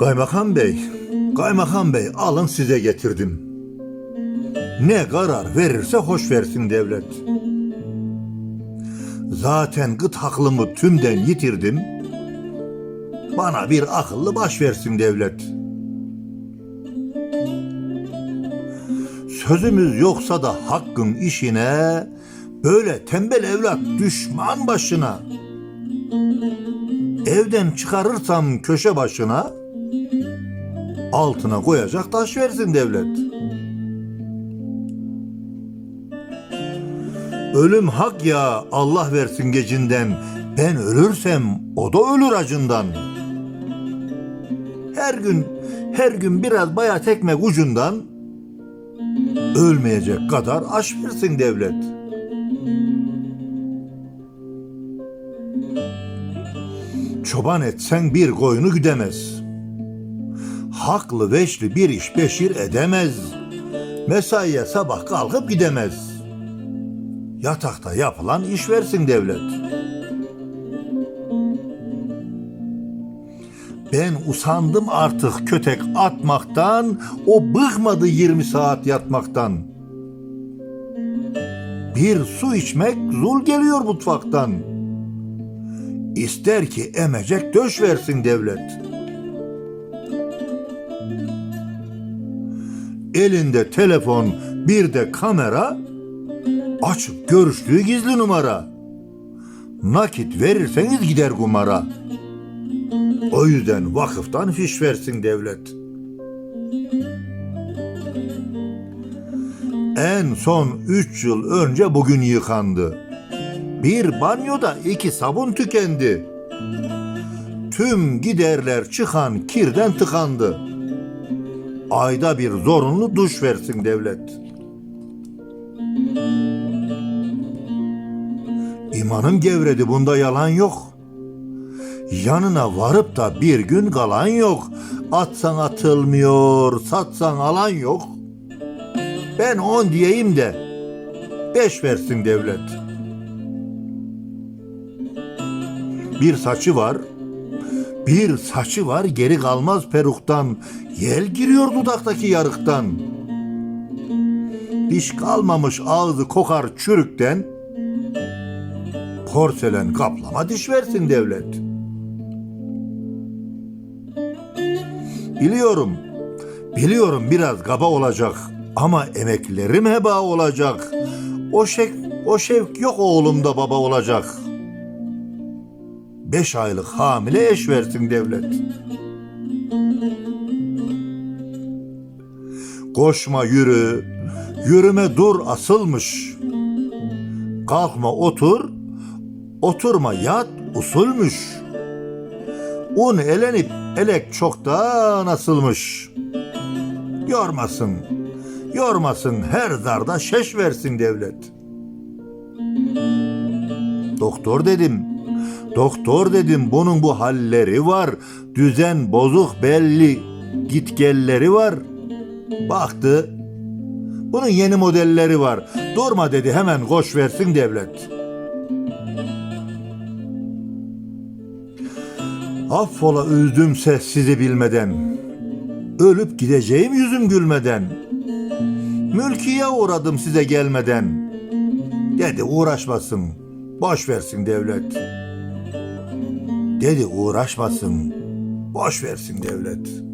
Kaymakam Bey, Kaymakam Bey alın size getirdim. Ne karar verirse hoş versin devlet. Zaten gıt haklımı tümden yitirdim. Bana bir akıllı baş versin devlet. Sözümüz yoksa da hakkın işine, böyle tembel evlat düşman başına. Evden çıkarırsam köşe başına, altına koyacak taş versin devlet. Ölüm hak ya Allah versin gecinden. Ben ölürsem o da ölür acından. Her gün her gün biraz bayat ekmek ucundan ölmeyecek kadar aş versin devlet. Çoban etsen bir koyunu güdemez. Haklı veşli bir iş beşir edemez. Mesaiye sabah kalkıp gidemez. Yatakta yapılan iş versin devlet. Ben usandım artık kötek atmaktan, o bıkmadı 20 saat yatmaktan. Bir su içmek zul geliyor mutfaktan. İster ki emecek döş versin devlet. Elinde telefon, bir de kamera, açıp görüştüğü gizli numara. Nakit verirseniz gider kumara. O yüzden vakıftan fiş versin devlet. En son üç yıl önce bugün yıkandı. Bir banyoda iki sabun tükendi. Tüm giderler çıkan kirden tıkandı. Ayda bir zorunlu duş versin devlet. İmanım gevredi bunda yalan yok. Yanına varıp da bir gün kalan yok. Atsan atılmıyor, satsan alan yok. Ben on diyeyim de beş versin devlet. Bir saçı var, bir saçı var geri kalmaz peruktan. Yel giriyor dudaktaki yarıktan. Diş kalmamış ağzı kokar çürükten. Porselen kaplama diş versin devlet. Biliyorum, biliyorum biraz kaba olacak ama emeklerim heba olacak. O şek, o şevk yok oğlumda baba olacak. Beş aylık hamile eş versin devlet. Koşma yürü, yürüme dur asılmış. Kalkma otur, oturma yat usulmüş. Un elenip elek çoktan asılmış. Yormasın, yormasın her zarda şeş versin devlet. Doktor dedim, doktor dedim bunun bu halleri var. Düzen bozuk belli, gitgelleri var. Baktı, bunun yeni modelleri var. Durma dedi hemen koş versin devlet. Affola üzdümse sizi bilmeden. Ölüp gideceğim yüzüm gülmeden. Mülkiye uğradım size gelmeden. Dedi uğraşmasın, boş versin devlet. Dedi uğraşmasın, boş versin devlet.''